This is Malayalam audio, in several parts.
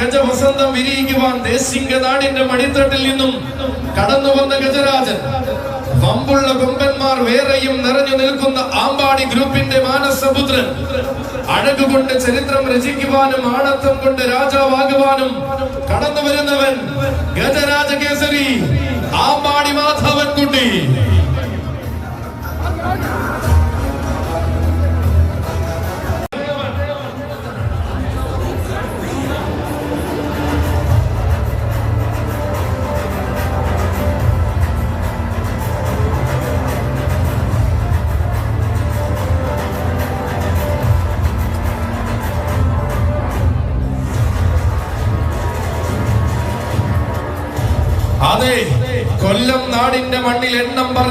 ഗജവസന്തം വിരിയിക്കുവാൻ ദേശിംഗ നാടിന്റെ മടിത്തട്ടിൽ നിന്നും കടന്നു വന്ന ഗജരാജൻ വമ്പുള്ള കൊമ്പന്മാർ വേറെയും നിറഞ്ഞു നിൽക്കുന്ന ആമ്പാടി ഗ്രൂപ്പിന്റെ മാനസപുത്രൻ അഴകുകൊണ്ട് ചരിത്രം രചിക്കുവാനും ആണത്വം കൊണ്ട് രാജാവാകുവാനും കടന്നു വരുന്നവൻ ഗജരാജ കേസരി ആമ്പാടി മാധവൻ കുട്ടി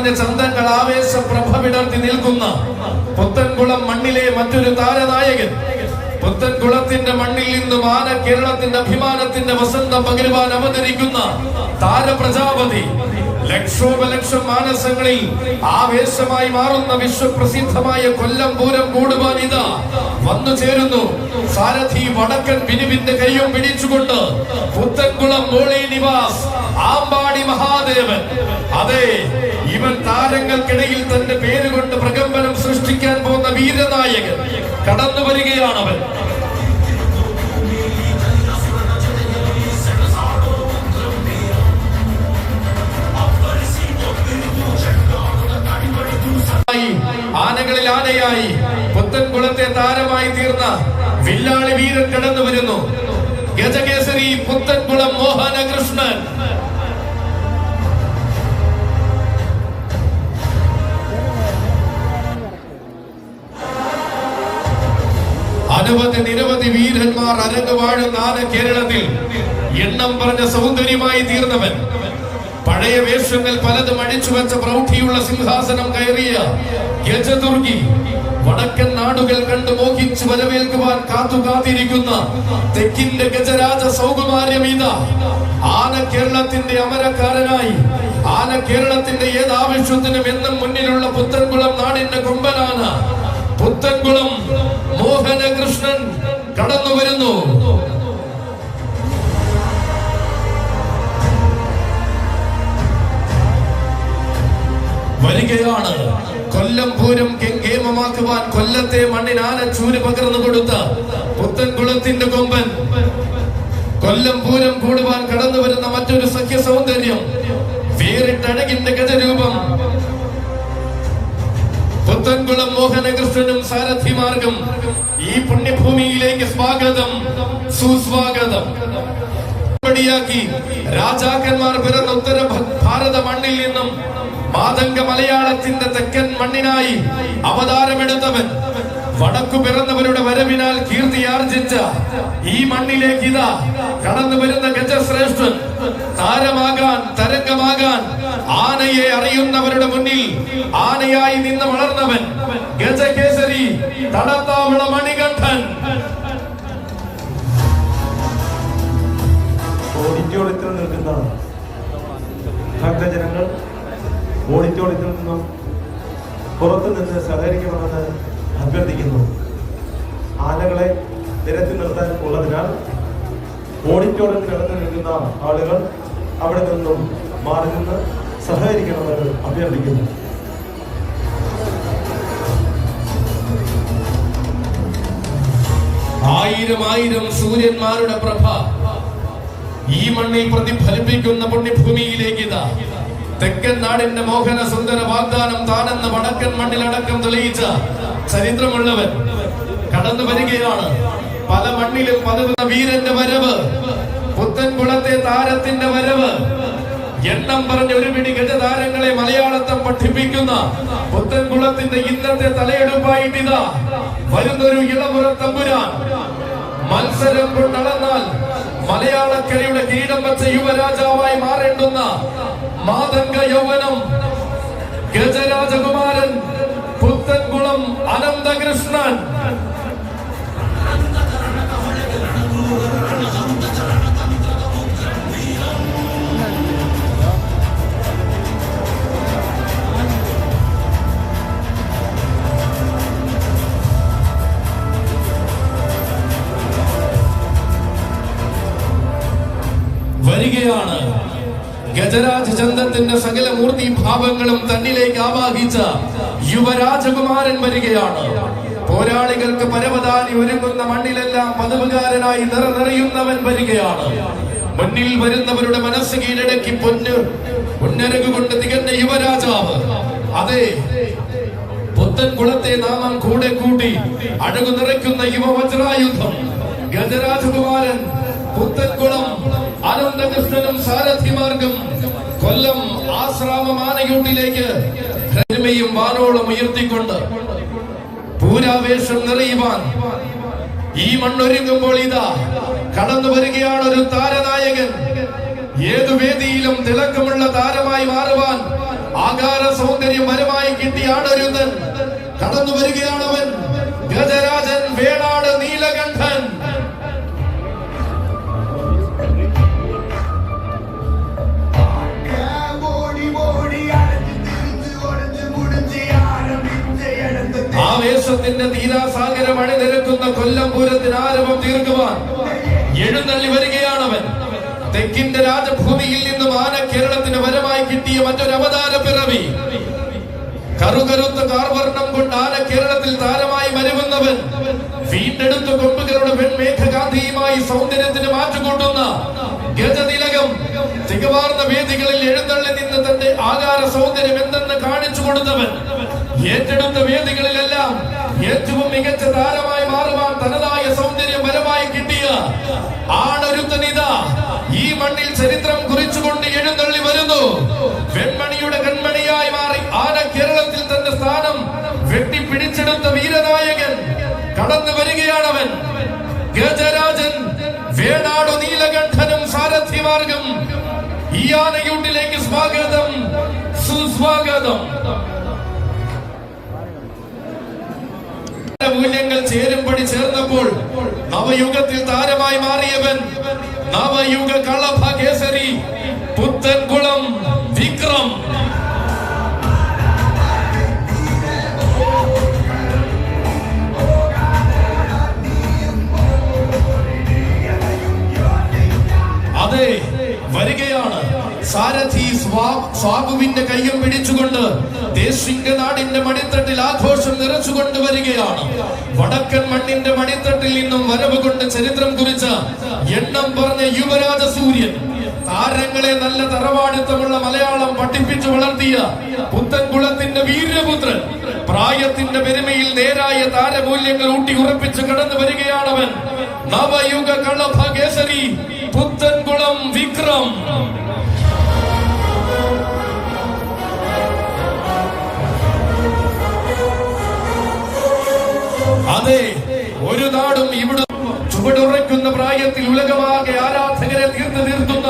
പറഞ്ഞ ചന്തങ്ങൾ ആവേശ പ്രഭ വിടർത്തി നിൽക്കുന്ന പുത്തൻകുളം മണ്ണിലെ മറ്റൊരു താരനായകൻ. പുത്തൻകുളത്തിന്റെ മണ്ണിൽ നിന്ന് മാന കേരളത്തിന്റെ അഭിമാനത്തിന്റെ വസന്തം പകരുവാൻ അവതരിക്കുന്ന താരപ്രജാപതി. ലക്ഷോപലക്ഷം മാനസങ്ങളിൽ ആവേശമായി മാറുന്ന വിശ്വപ്രസിദ്ധമായ കൊല്ലം പൂരം കൂടുവാൻ ഇതാ വന്നു ചേരുന്നു. സാരഥി വടക്കൻ ബിനുവിന്റെ കൈയും പിടിച്ചുകൊണ്ട് പുത്തൻകുളം മോളി നിവാസ് ആമ്പാടി മഹാദേവൻ. അതെ ഇവൻ താരങ്ങൾക്കിടയിൽ തന്റെ പേരുകൊണ്ട് പ്രകമ്പനം സൃഷ്ടിക്കാൻ പോകുന്ന വീരനായകൻ. കടന്നു വരികയാണവൻ ആനകളിൽ ആനയായി പുത്തൻകുളത്തെ താരമായി തീർന്ന വില്ലാളി വീരൻ കടന്നു വരുന്നു. ഗജകേസരി പുത്തൻകുളം മോഹനകൃഷ്ണൻ. അനവധി നിരവധി വീരന്മാർ അരങ്ങ് വാഴുന്ന ആന കേരളത്തിൽ എണ്ണം പറഞ്ഞ സൗന്ദര്യമായി തീർന്നവൻ. പഴയ വേഷങ്ങൾ പലതും അടിച്ചു വെച്ച പ്രൗഢിയുള്ള സിംഹാസനം കയറിയ ഗജദുർഗി വടക്കൻ നാടുകൾ കണ്ടു മോഹിച്ച് വരവേൽക്കുവാൻ കാത്തു കാത്തിരിക്കുന്ന തെക്കിന്റെ ഗജരാജ സൗകുമാര്യമീത ആന കേരളത്തിന്റെ അമരക്കാരനായി ആന കേരളത്തിന്റെ ഏത് ആവശ്യത്തിനും എന്നും മുന്നിലുള്ള പുത്തൻകുളം നാടിന്റെ കൊമ്പനാണ്. പുത്തൻകുളം മോഹനകൃഷ്ണൻ കടന്നു വരുന്നു വരികയാണ്. കൊല്ലം പൂരം കേമമാക്കുവാൻ കൊല്ലത്തെ മണ്ണിനാല ചൂര് പകർന്നു കൊടുത്ത പുത്തൻകുളത്തിന്റെ കൊമ്പൻ. കൊല്ലം പൂരം കൂടുവാൻ കടന്നു വരുന്ന മറ്റൊരു സഖ്യ സൗന്ദര്യം വേറിട്ടഴകിന്റെ ഗജരൂപം. പുത്തൻകുളം മോഹനകൃഷ്ണനും സാരഥിമാർഗം ഈ പുണ്യഭൂമിയിലേക്ക് സ്വാഗതം സുസ്വാഗതം. രാജാക്കന്മാർ പിറന്ന ഉത്തര ഭാരത മണ്ണിൽ നിന്നും മാതംഗ മലയാളത്തിന്റെ തെക്കൻ മണ്ണിനായി അവതാരമെടുത്തവൻ. വടക്കു പിറന്നവരുടെ വരവിനാൽ കീർത്തി ആർജിച്ച ഈ മണ്ണിലേക്ക് ഇതാ കടന്നു വരുന്ന ഗജശ്രേഷ്ഠൻ. താരമാകാൻ തരംഗമാകാൻ ആനയെ അറിയുന്നവരുടെ മുന്നിൽ ആനയായി നിന്ന് വളർന്നവൻ ഗജകേസരി തടത്താവള മണികണ്ഠൻ. ഓഡിറ്റോറിയത്തിൽ നിൽക്കുന്ന ഭക്തജനങ്ങൾ ഓഡിറ്റോറിയത്തിൽ നിന്നും പുറത്തു നിന്ന് സഹകരിക്കണമെന്ന് അഭ്യർത്ഥിക്കുന്നു. ആനകളെ നിരത്തി നിർത്താൻ ഉള്ളതിനാൽ ഓഡിറ്റോറിയത്തിൽ ഇടന്നു നിൽക്കുന്ന ആളുകൾ അവിടെ നിന്നും മാറി നിന്ന് സഹകരിക്കണമെന്ന് അഭ്യർത്ഥിക്കുന്നു. ആയിരം ആയിരം സൂര്യന്മാരുടെ പ്രഭ ഈ മണ്ണിൽ പ്രതിഫലിപ്പിക്കുന്ന പുണ്യഭൂമിയിലേക്ക് ഇതാ. തെക്കൻ നാടിന്റെ മോഹന സുന്ദര വാഗ്ദാനം താനെന്ന വടക്കൻ മണ്ണിലടക്കം തെളിയിച്ച ചരിത്രമുള്ളവൻ കടന്നു വരികയാണ്. പല മണ്ണിലും പതിവുന്ന വീരന്റെ വരവ് പുത്തൻകുളത്തെ താരത്തിന്റെ വരവ് എണ്ണം പറഞ്ഞ ഒരു പിടി ഗജതാരങ്ങളെ മലയാളത്തെ പഠിപ്പിക്കുന്ന പുത്തൻകുളത്തിന്റെ ഇന്നത്തെ തലയെടുപ്പായിട്ടിതാ വരുന്നൊരു ഇളമുറ തമ്പുരാൻ. മത്സരം കൊണ്ടളന്നാൽ മലയാളക്കരയുടെ കിരീടം വച്ച യുവരാജാവായി മാറേണ്ടുന്ന മാതംഗ യൗവനം ഗജരാജകുമാരൻ പുത്തൻകുളം അനന്തകൃഷ്ണൻ. വരികയാണ് ഗജരാജ ചന്തത്തിന്റെ സകല മൂർത്തി ഭാവങ്ങളും തന്നിലേക്ക് ആവാഹിച്ച യുവരാജകുമാരൻ വരികയാണ്. പോരാളികൾക്ക് പരവതാനി ഒരുങ്ങുന്ന മണ്ണിലെല്ലാം പതിവുകാരനായി നിറനിറയുന്നവൻ വരികയാണ്. മുന്നിൽ വരുന്നവരുടെ മനസ്സ് കീഴടക്കി പൊന്ന് പൊന്നരകു കൊണ്ട് തികഞ്ഞ യുവരാജാവ്. അതെ പുത്തൻ കുളത്തെ നാമം കൂടെ കൂട്ടി അഴകു നിറയ്ക്കുന്ന യുവവജ്രായുധം. ഗജരാജകുമാരൻ പുത്തൻകുളം അനന്തകൃഷ്ണനും സാരഥിമാർഗം കൊല്ലം ആശ്രാമമാനയൂട്ടിലേക്ക് ഹരിമയും വാനോളം ഉയർത്തിക്കൊണ്ട് പൂരാവേശം നിറയുവാൻ ഈ മണ്ണൊരുങ്ങുമ്പോൾ ഇതാ കടന്നു വരികയാണ് ഒരു താരനായകൻ. ഏതു വേദിയിലും തിളക്കമുള്ള താരമായി മാറുവാൻ ആകാര സൗന്ദര്യം വരമായി കിട്ടിയ ആടൊരുത്തൻ കടന്നു വരികയാണവൻ ഗജരാജൻ വേണാട് നീലകണ്ഠൻ. ആവേശത്തിന്റെ തീരാസാഗരം അണിനിരക്കുന്ന കൊല്ലം പൂരത്തിന് ആരവം തീർക്കുവാൻ എഴുന്നള്ളി വരികയാണവൻ. തെക്കിന്റെ രാജഭൂമിയിൽ നിന്നും ആന കേരളത്തിന് വരമായി കിട്ടിയ മറ്റൊരു അവതാര പിറവി. കറുകരുത്ത കാർവർണം കൊണ്ട് ആന കേരളത്തിൽ താരമായി വരുമെന്നവൻ വീണ്ടെടുത്ത കൊമ്പുകളുടെ വെൺമേഘഗാന്ധിയുമായി സൗന്ദര്യത്തിന് മാറ്റുകൂട്ടുന്ന ഗജതിലകം. തികവാർന്ന വേദികളിൽ എഴുന്നള്ളി നിന്ന് തന്റെ ആകാര സൗന്ദര്യം എന്തെന്ന് കാണിച്ചു കൊടുത്തവൻ. ഏറ്റെടുത്ത വേദികളിലെല്ലാം ഏറ്റവും മികച്ച താരമായി മാറുവാൻ തനതായ സൗന്ദര്യം വരമായി കിട്ടിയ ആണൊരുത്തനിത ഈ മണ്ണിൽ ചരിത്രം കുറിച്ചുകൊണ്ട് എഴുന്നള്ളി വരുന്നു. വെൺമണിയുടെ കൺമണിയായി മാറി ആന കേരളത്തിൽ തന്റെ സ്ഥാനം വെട്ടിപ്പിടിച്ചെടുത്ത വീരനായകൻ. കടന്നു വരികയാണവൻ. ഗജരാജൻ വേണാടു നീലകണ്ഠനും സാരഥി മാർഗം ഈ ആനയൂട്ടിലേക്ക് സ്വാഗതം സുസ്വാഗതം. നവയുഗത്തിൽ താരമായി മാറിയവൻ നവയുഗ കളഭകേസരി പുത്തൻകുളം വിക്രം. സാരഥി സ്വാ- സ്വാബുവിന്റെ കയ്യും പിടിച്ചുകൊണ്ട് ദേശിംഗനാടിന്റെ മണിത്തട്ടിൽ ആഘോഷം നിറച്ചുകൊണ്ട് വരികയാണ്. വടക്കൻ മണ്ണിന്റെ മണിത്തട്ടിൽ നിന്നും വരവ് കൊണ്ട് ചരിത്രം കുറിച്ച എണ്ണം പറഞ്ഞ യുവരാജ സൂര്യൻ താരങ്ങളെ നല്ല തറവാടിത്തമുള്ള മലയാളം പഠിപ്പിച്ചു വളർത്തിയ പുത്തൻകുളത്തിന്റെ വീര്യപുത്രൻ പ്രായത്തിന്റെ പെരുമയിൽ നേരായ താരമൂല്യങ്ങൾ ഊട്ടി ഉറപ്പിച്ച് കടന്നു വരികയാണവൻ. നവയുഗ കളഭ കേസരി പുത്തൻകുളം വിക്രം. അതെ ഒരു നാടും ഇവിടെ ചുവടുറയ്ക്കുന്ന പ്രായത്തിൽ ഉലകമാകെ ആരാധകരെ തീർന്നു നിർത്തുന്ന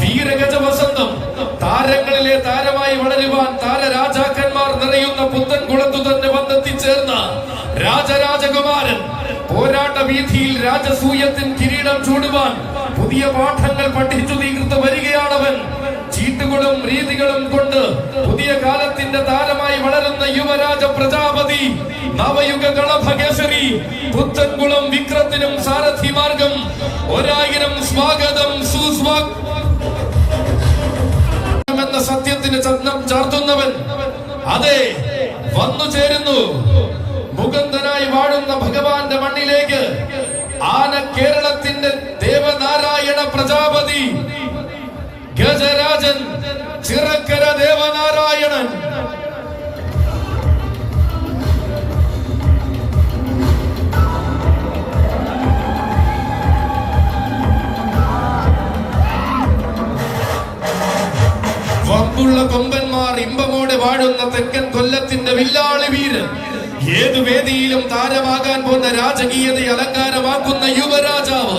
വീരഗജ വസന്തം താരങ്ങളിലെ താരമായി വളരുവാൻ താരരാജാക്കന്മാർ നിറയുന്ന പുത്തൻ കുളത്തു തന്നെ വന്നെത്തിച്ചേർന്ന രാജരാജകുമാരൻ പോരാട്ട വീഥിയിൽ രാജസൂയത്തിൻ കിരീടം ചൂടുവാൻ പുതിയ പാഠങ്ങൾ പഠിച്ചു തീർത്ത് വരികയാണവൻ. ചീട്ടുകളും രീതികളും കൊണ്ട് പുതിയ കാലത്തിന്റെ താരമായി വളരുന്ന യുവരാജ പ്രജാപതി നവയുഗ കളഭകേസരി പുത്തൻകുളം വിക്രത്തിനും സാരഥി മാർഗം. ഒരായിരം സ്വാഗതം എന്ന സത്യത്തിന് ചന്ദം ചാർത്തുന്നവൻ. അതെ വന്നു ചേരുന്നു. മുകുന്ദനായി വാഴുന്ന ഭഗവാന്റെ മണ്ണിലേക്ക് ആന കേരളത്തിന്റെ ദേവനാരായണ പ്രജാപതി. ഗജരാജൻ ചിറക്കര ദേവനാരായണൻ. വമ്പുള്ള കൊമ്പന്മാർ ഇമ്പമോടെ വാഴുന്ന തെക്കൻ കൊല്ലത്തിന്റെ വില്ലാളി വീരൻ. ഏതു വേദിയിലും താരമാകാൻ പോകുന്ന രാജകീയത അലങ്കാരമാക്കുന്ന യുവരാജാവ്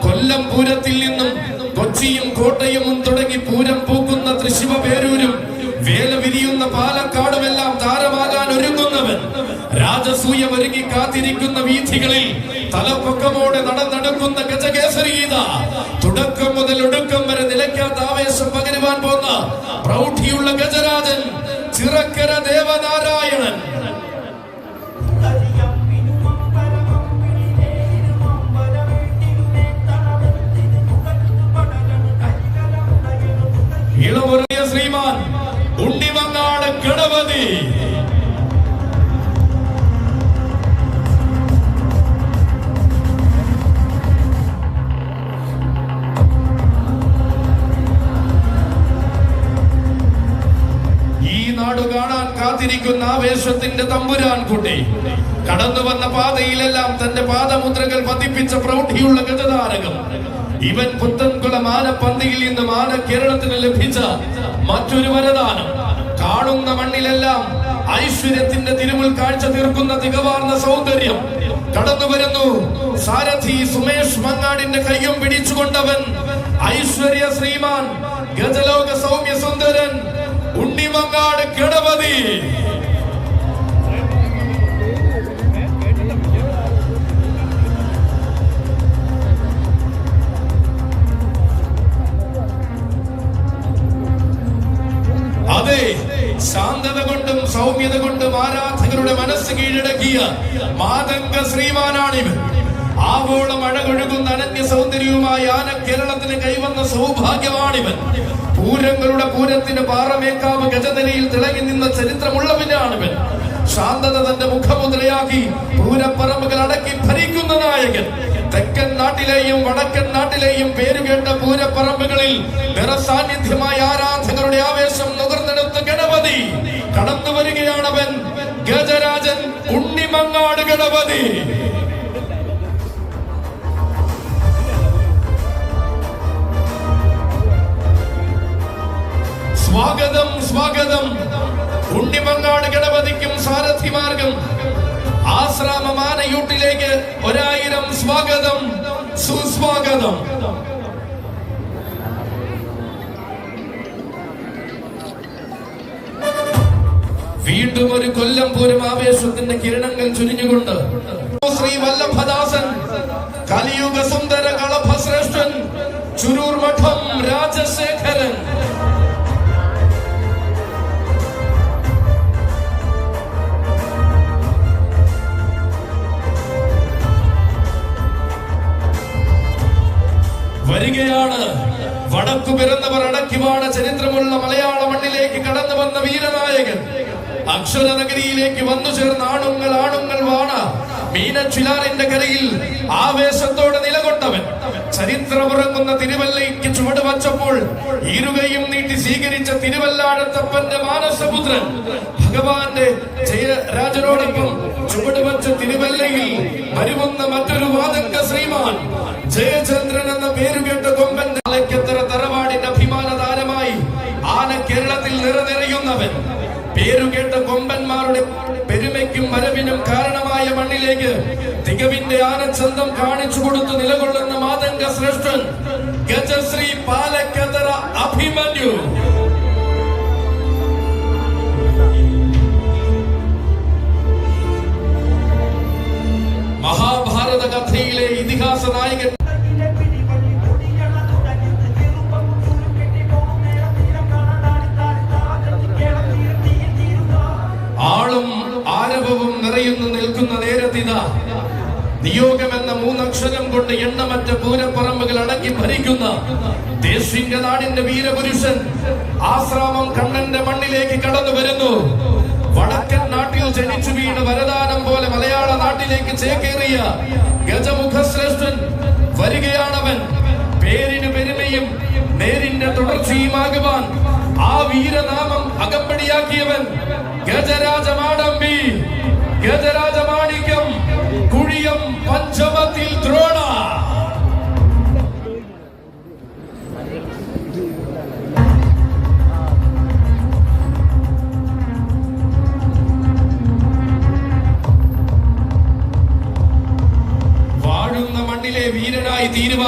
കൊല്ലം പൂരത്തിൽ നിന്നും കൊച്ചിയും കോട്ടയും തുടങ്ങി പൂരം പൂക്കുന്ന തൃശിവ പേരൂരും വേല വിരിയുന്ന പാലക്കാടുമെല്ലാം താരമാകാൻ ഒരുങ്ങുന്നവൻ. രാജസൂയം ഒരുങ്ങി കാത്തിരിക്കുന്ന വീഥികളിൽ തലപ്പൊക്കമോടെ നടന്നെടുക്കുന്ന ഗജകേസരീത തുടക്കം മുതൽ ഒടുക്കം വരെ നിലയ്ക്കാത്ത ആവേശം പകരുവാൻ പോകുന്ന പ്രൗഢിയുള്ള ഗജരാജൻ ചിറക്കര ദേവനാരായണൻ ും കാത്തിരിക്കുന്ന ആവേശത്തിന്റെ തമ്പുരാൻ കുട്ടി കടന്നു വന്ന പാതയിലെല്ലാം തന്റെ പാദമുദ്രകൾ പതിപ്പിച്ച പ്രൗഢിയുള്ള ഗതതാരകം ഇവൻ പുത്തൻകുളം ആനപ്പന്തിയിൽ നിന്ന് ആന കേരളത്തിന് ലഭിച്ച മറ്റൊരു വരദാനം. കാണുന്ന മണ്ണിലെല്ലാം ഐശ്വര്യത്തിന്റെ തിരുമുൽ കാഴ്ച തീർക്കുന്ന തികവാർന്ന സൗന്ദര്യം. കടന്നു വരുന്നു സാരഥി സുമേഷ് മങ്ങാടിന്റെ കയ്യും പിടിച്ചുകൊണ്ടവൻ ഐശ്വര്യ ശ്രീമാൻ ഗജലോക സൗമ്യ സുന്ദരൻ ഉണ്ണിമങ്ങാട് ഗണപതി. അതെ ശാന്തത കൊണ്ടും സൗമ്യത കൊണ്ടും ആരാധകരുടെ മനസ്സ് കീഴടക്കിയ മാതംഗ ശ്രീമാനാണിവൻ. ആവോളം അഴകൊഴുകുന്ന അനന്യ സൗന്ദര്യവുമായി ആന കേരളത്തിന് കൈവന്ന സൗഭാഗ്യമാണിവൻ. പൂരങ്ങളുടെ പൂരത്തിന് പാറമേക്കാവ് ഗജതലയിൽ തിളങ്ങി നിന്ന ചരിത്രമുള്ളവനാണിവൻ. ശാന്തത തന്റെ മുഖമുദ്രയാക്കി പൂരപ്പറമ്പുകൾ അടക്കി ഭരിക്കുന്ന നായകൻ. തെക്കൻ നാട്ടിലെയും വടക്കൻ നാട്ടിലെയും പേരുകേട്ട പൂരപ്പറമ്പുകളിൽ നിറസാന്നിധ്യമായ ആരാധകരുടെ ആവേശം നുകർന്നെടുത്ത ഗണപതി. കടന്നു വരികയാണവൻ ഗജരാജൻ ഉണ്ണിമങ്ങാട് ഗണപതി. സ്വാഗതം സ്വാഗതം. ഉണ്ണിമങ്ങാട് ഗണപതിക്കും സാരഥി മാർഗം. ആശ്രാമമാന യൂട്ടിലേക്ക് ഒരായിരം സ്വാഗതം സുസ്വാഗതം. വീണ്ടും ഒരു കൊല്ലം പൂരം ആവേശത്തിന്റെ കിരണങ്ങൾ ചുരിഞ്ഞുകൊണ്ട് ശ്രീ വല്ലഭദാസൻ കലിയുഗ സുന്ദര കളഭശ്രേഷ്ഠൻ ചുരൂർ മഠം രാജശേഖരൻ. വരികയാണ്. വടക്കു പിറന്നവർ അടക്കിവാണ ചരിത്രമുള്ള മലയാള മണ്ണിലേക്ക് കടന്നു വന്ന വീരനായകൻ. അക്ഷരനഗരിയിലേക്ക് വന്നു ചേർന്ന ആണുങ്ങൾ ആണുങ്ങൾ വാണ. മീനച്ചിലാറിന്റെ കരയിൽ ആവേശത്തോടെ നിലകൊണ്ടവൻ. ചരിത്രമുറങ്ങുന്ന തിരുവല്ലയ്ക്ക് ചുവട് വച്ചപ്പോൾ ഇരുകയും നീട്ടി സ്വീകരിച്ച തിരുവല്ലാടത്തപ്പന്റെ മാനസപുത്രൻ ഭഗവാന്റെ ജയരാജനോടൊപ്പം ചുവട് തിരുവല്ലയിൽ വരുവുന്ന മറ്റൊരു വാതക ശ്രീമാൻ ജയചന്ദ്രൻ എന്ന പേരുകേട്ട കൊമ്പൻ നാളേക്കെത്ര പേരുകേട്ട കൊമ്പന്മാരുടെ പെരുമയ്ക്കും വരവിനും കാരണമായ മണ്ണിലേക്ക് തികവിന്റെ ആനച്ചന്തം കാണിച്ചു കൊടുത്ത് നിലകൊള്ളുന്ന മാതംഗ ശ്രേഷ്ഠൻ ഗജശ്രീ പാലക്കതറ അഭിമന്യു. പൂരപ്പറമ്പുകൾ അടക്കി ഭരിക്കുന്ന ദേശിന്റെ നാടിന്റെ വീരപുരുഷൻ ആശ്രാമം കണ്ണന്റെ മണ്ണിലേക്ക് കടന്നു വരുന്നു. വടക്കൻ നാട്ടിൽ ജനിച്ചു വീണ് വരദാനം പോലെ മലയാള നാട്ടിലേക്ക് ചേക്കേറിയ ഗജമുഖ ശ്രേഷ്ഠൻ വരികയാണവൻ. പേരിന് പെരുമയും നേരിന്റെ തുടർച്ചയുമാകുവാൻ ആ വീരനാമം അകമ്പടിയാക്കിയവൻ ഗജരാജമാടമ്പി. ഗജരാജമാണിക്യം കുഴിയം പഞ്ചമത്തിൽ ദ്രോണ.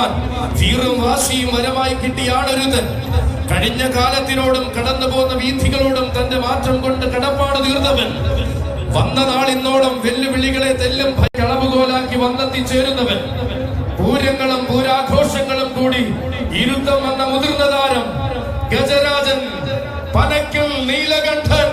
തീരുവാൻ വീറും വാശിയും വരമായി കിട്ടിയാണൊരുതൻ കഴിഞ്ഞ കാലത്തിനോടും കടന്നു പോകുന്ന വീഥികളോടും തന്റെ മാറ്റം കൊണ്ട് കടപ്പാട് തീർന്നവൻ. വന്ന നാളിന്നോളം വെല്ലുവിളികളെ തെല്ലും കളവുകോലാക്കി വന്നെത്തിച്ചേരുന്നവൻ പൂരങ്ങളും പൂരാഘോഷങ്ങളും കൂടി ഇരുത്തം എന്ന മുതിർന്ന താരം ഗജരാജൻ പനക്കൽ നീലകണ്ഠൻ.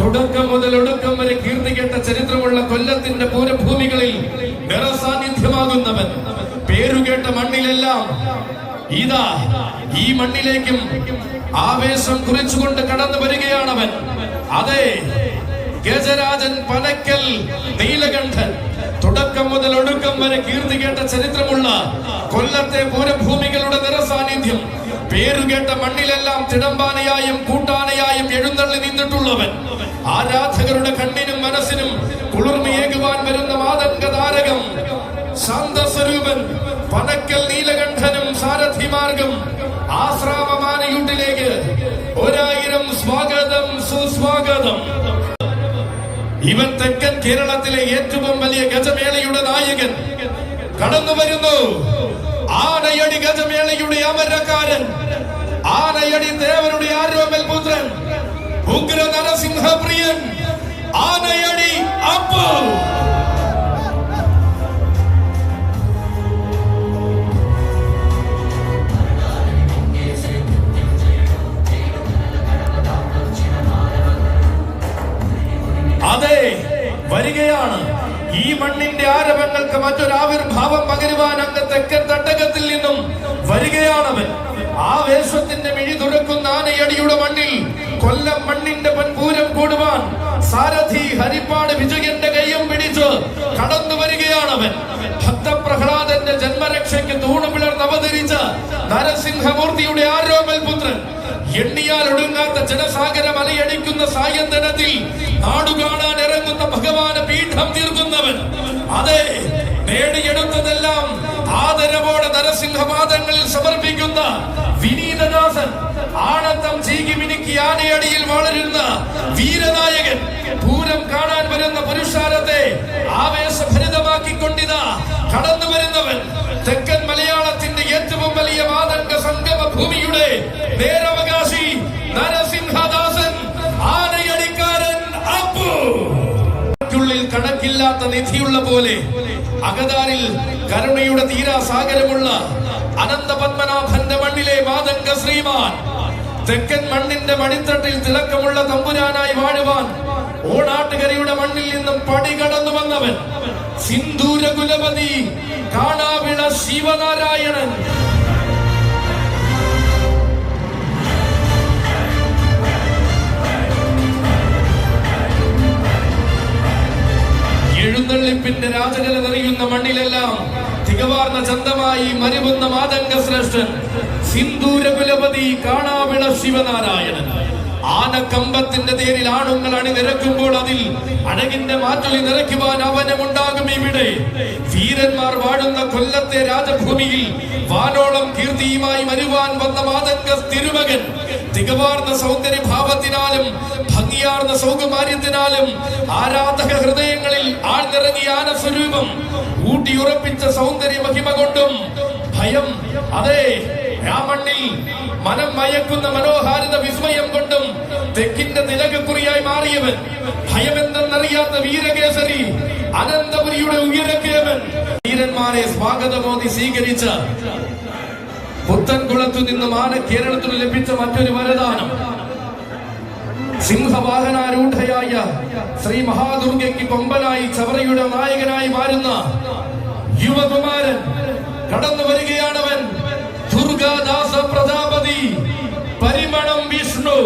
തുടക്കം മുതൽ ഒടുക്കം വരെ കീർത്തി കേട്ട ചരിത്രമുള്ള കൊല്ലത്തിന്റെ പൂരഭൂമികളിൽ നിറസാന്നിധ്യമാകുന്നവൻ പേരുകേട്ട മണ്ണിലെല്ലാം ഇതാ ഈ മണ്ണിലേക്കും ആവേശം കുറിച്ചുകൊണ്ട് കടന്നു വരികയാണവൻ. അതെ ഗജരാജൻ പനക്കൽ നീലകണ്ഠൻ. തുടക്കം മുതൽ ഒടുക്കം വരെ കീർത്തി കേട്ട ചരിത്രമുള്ള കൊല്ലത്തെ പൂരഭൂമികളുടെ നിറസാന്നിധ്യം പേരുകേട്ട മണ്ണിലെല്ലാം തിടമ്പാനയായും കൂട്ടാനയായും എഴുന്നള്ളി നിന്നിട്ടുള്ളവൻ. ആരാധകരുടെ കണ്ണിനും മനസ്സിനും കുളിർമയേകുവാൻ വരുന്ന മാതംഗ താരകം ശാന്തസ്വരൂപൻ പനക്കൽ നീലകണ്ഠനും സാരഥിമാർഗം ആശ്രാമമാനയുട്ടിലേക്ക് ഒരായിരം സ്വാഗതം സുസ്വാഗതം. ഇവൻ തെക്കൻ കേരളത്തിലെ ഏറ്റവും വലിയ ഗജമേളയുടെ നായകൻ. കടന്നു വരുന്നു. ആനയടി ഗജമേളയുടെ അമരക്കാരൻ. ആനയടി ദേവരുടെ ആരോമൽ ആനയടി അപ്പു. അതെ വരികയാണ്. ഈ മണ്ണിന്റെ ആരവങ്ങൾക്ക് മറ്റൊരു ആവിർഭാവം പകരുവാൻ അങ്ങ് തെക്കൻ തട്ടകത്തിൽ നിന്നും വരികയാണവൻ ആ വേഷത്തിന്റെ മിഴി തുറക്കുന്ന ആനയടിയുടെ മണ്ണിൽ കൊല്ലം മണ്ണിന്റെ പൻപൂരം കൂടുവാൻ സാരഥി ഹരിപ്പാട് വിജയന്റെ കയ്യും പിടിച്ച് കടന്നു വരികയാണ് അവൻ ഭക്തപ്രഹ്ലാദന്റെ ജന്മരക്ഷയ്ക്ക് തൂണ് പിളർന്ന് നരസിംഹമൂർത്തിയുടെ ആരോമൽ പുത്രൻ എണ്ണിയാൽ ഒടുങ്ങാത്ത ജനസാഗര മലയടിക്കുന്ന സായന്തനത്തിൽ നാടുകാണാൻ ഇറങ്ങുന്ന ഭഗവാന് പീഠം തീർക്കുന്നവൻ. അതെ നേടിയെടുത്തതെല്ലാം ആദരവോടെ നരസിംഹപാദങ്ങളിൽ സമർപ്പിക്കുന്ന വിനീതദാസൻ ആണത്തം ചീകി മിനുക്കി ആനയടിയിൽ വളരുന്ന വീരനായകൻ പൂരം കാണാൻ വരുന്ന പുരുഷാരത്തെ ആവേശഭരിതമാക്കിക്കൊണ്ടിതാ. കടന്നു വരുന്നവൻ തെക്കൻ മലയാളത്തിന്റെ ഏറ്റവും വലിയ വാതക സംഗമ ഭൂമിയുടെ നേരവകാശി നരസിംഹദാസൻ ആനയടിക്കാരൻ അപ്പുള്ളിൽ കണക്കില്ലാത്ത നിധിയുള്ള പോലെ അകതാരിൽ കരുണയുടെ തീരാസാഗരമുള്ള അനന്ത പത്മനാഭന്റെ മണ്ണിലെ വാതങ്ക ശ്രീമാൻ. തെക്കൻ മണ്ണിന്റെ മണിത്തട്ടിൽ തിളക്കമുള്ള തമ്പുരാനായി വാഴുവാൻ ഓണാട്ടുകരയുടെ മണ്ണിൽ നിന്നും പടി കടന്നു വന്നവൻ. സിന്ധൂര കുലപതി കാണാവിള ശിവനാരായണൻ. എഴുന്നള്ളിപ്പിന്റെ രാജകല നിറയുന്ന മണ്ണിലെല്ലാം തികവാർന്ന ചന്തമായി മരുവുന്ന മാതംഗ ശ്രേഷ്ഠൻ സിന്ദൂര കുലപതി കാണാവിള ശിവനാരായണൻ. ആനക്കമ്പത്തിന്റെ തേരിൽ ആണുങ്ങൾ അണിനിരക്കുമ്പോൾ അതിൽ അഴകിന്റെ മാറ്റൊലി നിറയ്ക്കുവാൻ അവനമുണ്ടാകും ഇവിടെ. വീരന്മാർ വാഴുന്ന കൊല്ലത്തെ രാജഭൂമിയിൽ വാനോളം കീർത്തിയുമായി വരുവാൻ വന്ന മാതംഗ തിരുമകൻ തികവാർന്ന സൗന്ദര്യഭാവത്തിനാലും ഭംഗിയാർന്ന സൗകുമാര്യത്തിനാലും ആരാധക ഹൃദയങ്ങളിൽ ആഴ്ന്നിറങ്ങിയ ആനസ്വരൂപം ഊട്ടിയുറപ്പിച്ച സൗന്ദര്യ മഹിമ കൊണ്ടും ഭയം അതെ രാമണ്ണിൽ മണ്ണിൽ മനം മയക്കുന്ന മനോഹാരിത വിസ്മയം കൊണ്ടും തെക്കിന്റെ തിലകക്കുറിയായി മാറിയവൻ ഭയമെന്തെന്നറിയാത്ത വീരകേസരി അനന്തപുരിയുടെ ഉയരക്കേവൻ വീരന്മാരെ സ്വാഗതമോദി സ്വീകരിച്ച പുത്തൻകുളത്തു നിന്നും ആന കേരളത്തിൽ ലഭിച്ച മറ്റൊരു വരദാനം സിംഹവാഹനാരൂഢയായ ശ്രീ മഹാദുർഗയ്ക്ക് കൊമ്പനായി ചവറയുടെ നായകനായി മാറുന്ന യുവകുമാരൻ കടന്നു വരികയാണവൻ ദുർഗാദാസ പ്രജാപതി പരിമളം വിഷ്ണു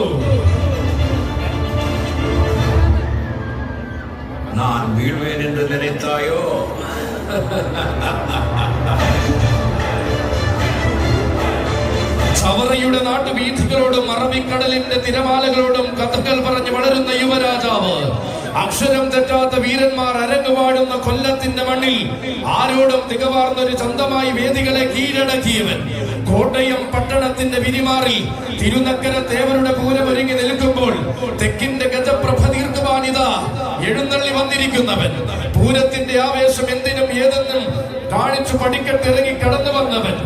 நான் வீழ்வேன் என்று நினைத்தாயோ ചവറയുടെ നാട്ടുവീഥികളോടും അറബിക്കടലിന്റെ തിരമാലകളോടും കഥകൾ പറഞ്ഞു വളരുന്ന യുവരാജാവ്. അക്ഷരം തെറ്റാത്ത വീരന്മാർ അരങ്ങുപാടുന്ന കൊല്ലത്തിന്റെ മണ്ണിൽ ആരോടും തികവാർന്ന ഒരു ചന്തമായി വേദികളെ കീഴടക്കിയവൻ. കോട്ടയം പട്ടണത്തിന്റെ വിരിമാറി തിരുനക്കര തേവരുടെ പൂരം ഒരുങ്ങി നിൽക്കുമ്പോൾ തെക്കിന്റെ ഗജപ്രഭ തീർക്കുവാനിത എഴുന്നള്ളി വന്നിരിക്കുന്നവൻ. പൂരത്തിന്റെ ആവേശം എന്തിനും ഏതെന്നും കാണിച്ചു പഠിക്കട്ടിറങ്ങി കടന്നു വന്നവൻ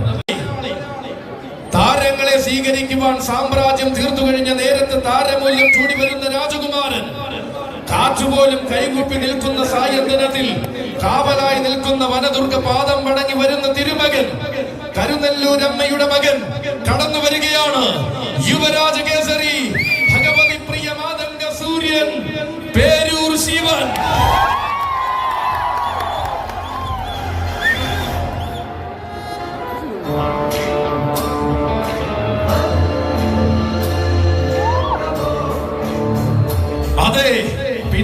താരങ്ങളെ സ്വീകരിക്കുവാൻ സാമ്രാജ്യം തീർത്തു കഴിഞ്ഞ നേരത്തെ താരമൂല്യം ചൂടി വരുന്ന രാജകുമാരൻ. കാറ്റുപോലും കൈകൂപ്പി നിൽക്കുന്ന സായന്തനത്തിൽ കാവലായി നിൽക്കുന്ന വനദുർഗ പാദം മടങ്ങി വരുന്ന തിരുമകൻ കരുനെല്ലൂർ അമ്മയുടെ മകൻ കടന്നു വരികയാണ്. യുവരാജ കേസരി ഭഗവതി പ്രിയ മാതംഗ സൂര്യൻ പേരൂർ ശിവൻ.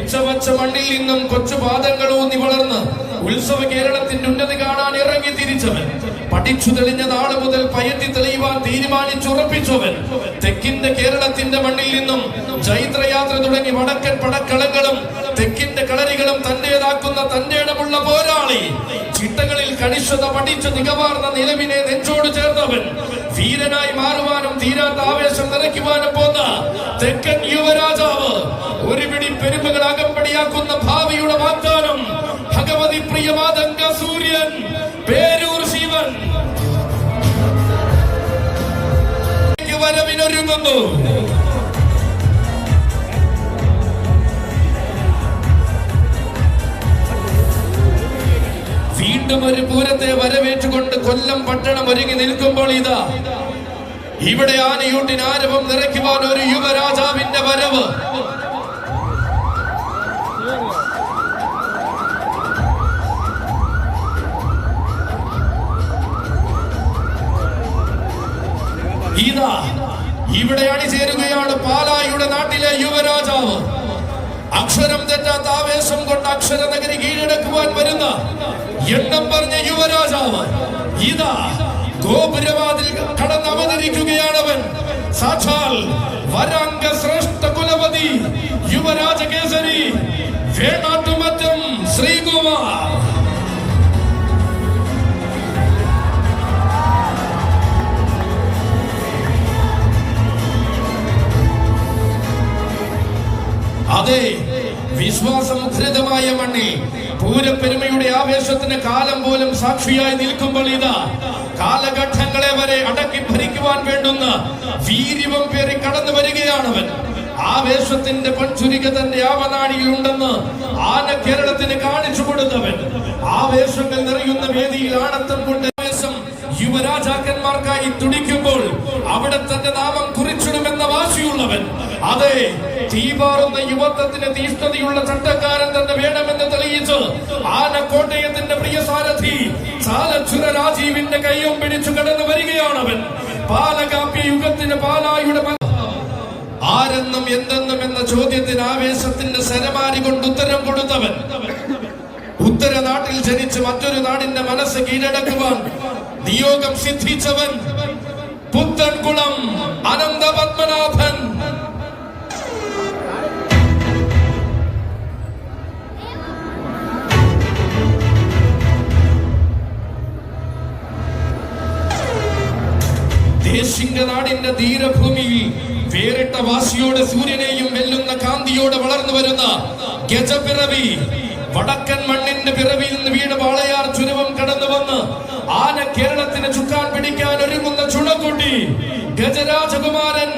പിച്ചവച്ച മണ്ണിൽ നിന്നും കൊച്ചു പാദങ്ങൾ ഊന്നി വളർന്ന് ഉത്സവ കേരളത്തിന്റെ ഉന്നതി കാണാൻ ഇറങ്ങി തിരിച്ചവൻ. പഠിച്ചു തെളിഞ്ഞ നാൾ മുതൽ പയറ്റി തെളിയുവാൻ തീരുമാനിച്ചുറപ്പിച്ചവൻ. തെക്കിന്റെ കേരളത്തിന്റെ മണ്ണിൽ നിന്നും ചൈത്രയാത്ര തുടങ്ങി വടക്കൻ പടക്കളങ്ങളും തെക്കിന്റെ കളരികളും തന്റേതാക്കുന്ന തന്റെ ഇടമുള്ള പോരാളി. കണിഷ്ഠത പഠിച്ചു നികവാർന്ന നിലവിനെ നെഞ്ചോട് ചേർന്നവൻ. വീരനായി മാറുവാനും തീരാത്ത ആവേശം നിറയ്ക്കുവാനും പോന്ന തെക്കൻ യുവരാജാവ് ഒരു പിടി പെരുമകൾ അകമ്പടിയാക്കുന്ന ഭാവിയുടെ വാഗ്ദാനം. ഭഗവതി പ്രിയമാതങ്ക സൂര്യൻ പേരൂർ ശിവൻ. വരവിനൊരുങ്ങുന്നു. വീണ്ടും ഒരു പൂരത്തെ വരവേറ്റുകൊണ്ട് കൊല്ലം പട്ടണം ഒരുങ്ങി നിൽക്കുമ്പോൾ ഇതാ. ഇവിടെ ആനയൂട്ടിന് ആരവം നിറയ്ക്കുവാൻ ഒരു യുവരാജാവിന്റെ വരവ്. ഇതാ ഇവിടെ അണിചേരുകയാണ് പാലായുടെ നാട്ടിലെ യുവരാജാവ്. അക്ഷരം തെറ്റാത്ത ആവേശം കൊണ്ട് അക്ഷര നഗരി കീഴടക്കുവാൻ വരുന്ന എണ്ണം പറഞ്ഞ യുവരാജാവ് ഇതാ ഗോപുരവാതിൽ കടന്ന് അവതരിക്കുകയാണവൻ സാക്ഷാൽ വരാംഗ ശ്രേഷ്ഠ കുലപതി യുവരാജ വേണാട്ടുമറ്റം ശ്രീകുമാർ. അതെ വിശ്വാസമുദ്രിതമായ മണ്ണിൽ പൂരപ്പെരുമയുടെ ആവേശത്തിന് കാലം പോലും സാക്ഷിയായി നിൽക്കുമ്പോൾ ഇതാ കാലഘട്ടങ്ങളെ വരെ അടക്കി ഭരിക്കുവാൻ വേണ്ടുന്ന വീര്യവം പേറി കടന്നു വരികയാണവൻ. ആവേശത്തിന്റെ പൺചുരിക തന്റെ ആവനാടിയിൽ ഉണ്ടെന്ന് ആന കേരളത്തിന് കാണിച്ചു കൊടുത്തവൻ. ആവേശങ്ങൾ നിറയുന്ന വേദിയിൽ ആണത്തം കൊണ്ട് യുവരാജാക്കന്മാർക്കായി തുടിക്കുമ്പോൾ അവിടെ തന്റെ നാമം കുറിച്ചിടുമെന്ന വാശിയുള്ളവൻ. അതെ തീപാറുന്ന യുവത്വത്തിന് തീഷ്ണതയുള്ള ചട്ടക്കാരൻ തന്നെ വേണമെന്ന് തെളിയിച്ച് ആനക്കോട്ടയത്തിന്റെ പ്രിയ സാരഥി ചാലച്ചുര രാജീവിന്റെ കയ്യും പിടിച്ചു കടന്നു വരികയാണവൻ. പാലകാപ്യ യുഗത്തിന് പാലായുടെ ആരെന്നും എന്തെന്നും എന്ന ചോദ്യത്തിന് ആവേശത്തിന്റെ സരമാരി കൊണ്ട് ഉത്തരം കൊടുത്തവൻ. ഉത്തര നാട്ടിൽ ജനിച്ച് മറ്റൊരു നാടിന്റെ മനസ്സ് കീഴടക്കുവാൻ നിയോഗം സിദ്ധിച്ചവൻ പുത്തൻകുളം അനന്ത പത്മനാഭൻ ധീരഭൂമിയിൽ വേറിട്ട വാശിയോടെ സൂര്യനെയും വെല്ലുന്ന കാന്തിയോടെ വളർന്നു വരുന്ന ഗജപിറവി വടക്കൻ മണ്ണിന്റെ പിറവിയിൽ നിന്ന് വീട് വാളയാർ ചുരുവം കടന്നു വന്ന് ആന കേരളത്തിന് ചുക്കാൻ പിടിക്കാൻ ഒരുങ്ങുന്ന ചുണക്കുട്ടി ഗജരാജകുമാരൻ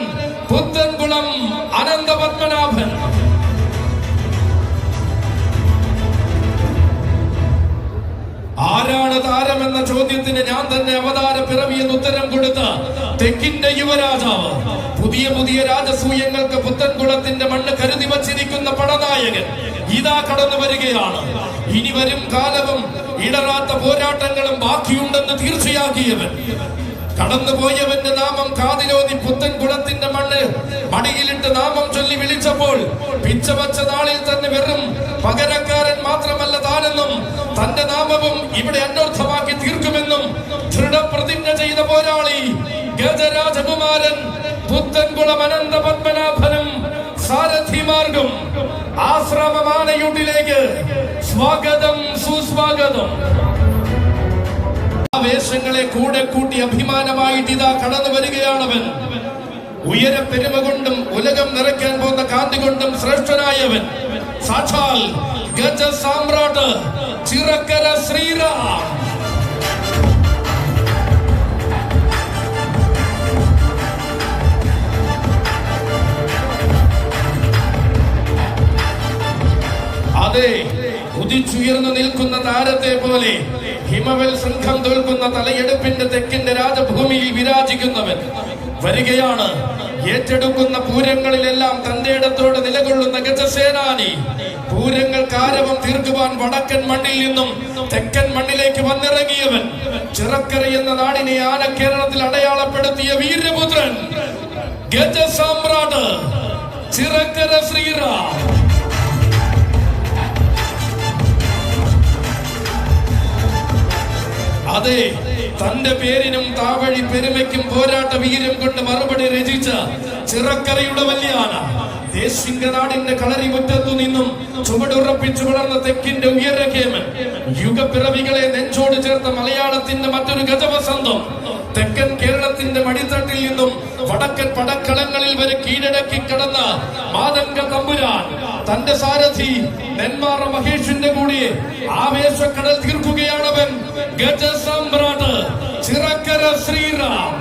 പുത്തൻകുളം അനന്ത ആരാണ് താരമെന്ന ചോദ്യത്തിന് ഞാൻ തന്നെ അവതാര പിറവി എന്ന് ഉത്തരം കൊടുത്ത തെക്കിന്റെ യുവരാജാവ് പുതിയ പുതിയ രാജസൂയങ്ങൾക്ക് പുത്തൻകുളത്തിന്റെ മണ്ണ് കരുതി വച്ചിരിക്കുന്ന പടനായകൻ ഇതാ കടന്നു വരികയാണ്. ഇനി വരും കാലവും ഇടറാത്ത പോരാട്ടങ്ങളും ബാക്കിയുണ്ടെന്ന് തീർച്ചയാക്കിയവൻ കടന്നുപോയവന്റെ നാമം കാതിലോതി പുത്തൻ കുളത്തിന്റെ മണ്ണ്. മടിയിലിട്ട് നാമം ചൊല്ലി വിളിച്ചപ്പോൾ പിച്ചവച്ച നാളിൽ തന്നെ വെറും പകരക്കാരൻ മാത്രമല്ല താനെന്നും തന്റെ നാമവും ഇവിടെ അന്വർത്ഥമാക്കി തീർക്കുമെന്നും ദൃഢപ്രതിജ്ഞ ചെയ്ത പോരാളി ഗജരാജകുമാരൻ പുത്തൻകുളം അനന്ത പത്മനാഭനും സാരഥിമാർഗം ആശ്രമമാനയൂട്ടിലേക്ക് സ്വാഗതം സുസ്വാഗതം. ആവേശങ്ങളെ കൂടെ കൂട്ടി അഭിമാനമായിട്ട് ഇതാ കടന്നു വരികയാണവൻ. ഉയര പെരുമ കൊണ്ടും ഉലകം നിറയ്ക്കാൻ പോകുന്ന കാന്തി കൊണ്ടും ശ്രേഷ്ഠനായവൻ. സാക്ഷാൽ ഗജ സാമ്രാട്ട് ചിറക്കര ശ്രീറാം. അതെ ഉദിച്ചുയർന്നു നിൽക്കുന്ന താരത്തെ പോലെ ഹിമവൽ സംഘം തോൽക്കുന്ന തലയെടുപ്പിന്റെ തെക്കിന്റെ രാജഭൂമിയിൽ വിരാജിക്കുന്നവൻ വരികയാണ്. ഏറ്റെടുക്കുന്ന പൂരങ്ങളിലെല്ലാം തന്റെ ഇടത്തോട് നിലകൊള്ളുന്ന ഗജസേനാനി. പൂരങ്ങൾ കാരവം തീർക്കുവാൻ വടക്കൻ മണ്ണിൽ നിന്നും തെക്കൻ മണ്ണിലേക്ക് വന്നിറങ്ങിയവൻ. ചിറക്കര എന്ന നാടിനെ ആന കേരളത്തിൽ അടയാളപ്പെടുത്തിയ വീരപുത്രൻ ഗജ സാമ്രാട്ട് ചിറക്കര ശ്രീറാം. അതെ തന്റെ പേരിനും താവഴി പെരുമയ്ക്കും പോരാട്ട വീര്യം കൊണ്ട് മറുപടി രചിച്ച ചിറക്കരയുടെ വല്യാണ്. ദേശിംഗനാടിന്റെ കളരി മുറ്റത്തു നിന്നും ചുവടുറപ്പിച്ചു വളർന്ന തെക്കിന്റെ ഉയരകേമൻ. യുഗപ്പിറവികളെ നെഞ്ചോട് ചേർത്ത മലയാളത്തിന്റെ മറ്റൊരു ഗജവസന്തം. തെക്കൻ കേരളത്തിന്റെ മടിത്തട്ടിൽ നിന്നും വടക്കൻ പടക്കളങ്ങളിൽ വരെ കീഴടക്കി കടന്ന മാതംഗ തമ്പുരാൻ. തന്റെ സാരഥി നെന്മാറ മഹേഷിന്റെ കൂടി ആവേശക്കടൽ തീർക്കുകയാണവൻ ഗജസമ്രാട്ട് ചിറക്കര ശ്രീറാം.